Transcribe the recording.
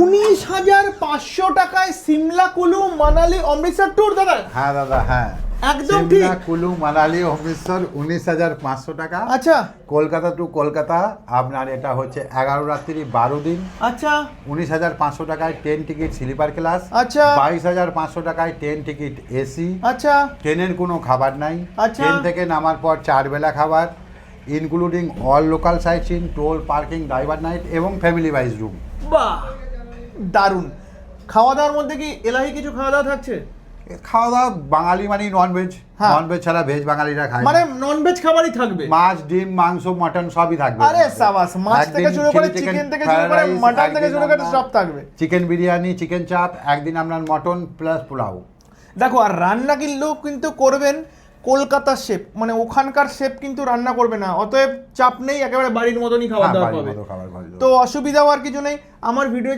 উনিশ হাজার পাঁচশো টাকায় সিমলা কুলু মানালি অমৃতসর ট্যুর দাদা। হ্যাঁ দাদা হ্যাঁ। একদম ঠিক। কুলু মানালি অমৃতসর উনিশ হাজার পাঁচশো টাকা। আচ্ছা। কলকাতা টু কলকাতা আপনার এটা হচ্ছে এগারো রাত্রি বারো দিন। আচ্ছা। উনিশ হাজার পাঁচশো টাকায় ট্রেন টিকিট স্লিপার ক্লাস আচ্ছা। বাইশ হাজার পাঁচশো টাকায় ট্রেন টিকিট এসি আচ্ছা। ট্রেনের কোনো খাবার নাই। আচ্ছা। ট্রেন থেকে নামার পর চার বেলা খাবার including all local sightseeing toll parking driver night এবং ফ্যামিলি ওয়াইজ রুম বাহ! দারুণ। খাওয়া দাওয়ার মধ্যে কি এলাহি কিছু খাওয়া দাওয়া থাকছে? খাওয়া দাওয়া বাঙালি মানে ননভেজ হ্যাঁ। ননভেজ ছাড়া ভেজ বাঙালিরা খায় মানে। ননভেজ খাবারই থাকবে। মাছ ডিম মাংস মটন সবই থাকবে। আরে সাবাস মাছ থেকে শুরু করে চিকেন থেকে শুরু করে মাটন থেকে শুরু করে সব থাকবে। চিকেন বিরিয়ানি চিকেন চাপ একদিন আপনার মটন প্লাস পোলাও দেখো আর রান্না কিন্তু কিন্তু করবেন কলকাতার শেফ মানে ওখানকার শেপ কিন্তু রান্না করবে না। অতএব চাপ নেই একেবারে বাড়ির মতনই খাওয়া দাওয়া পাবে। তো অসুবিধাও আর কিছু নেই। আমার ভিডিও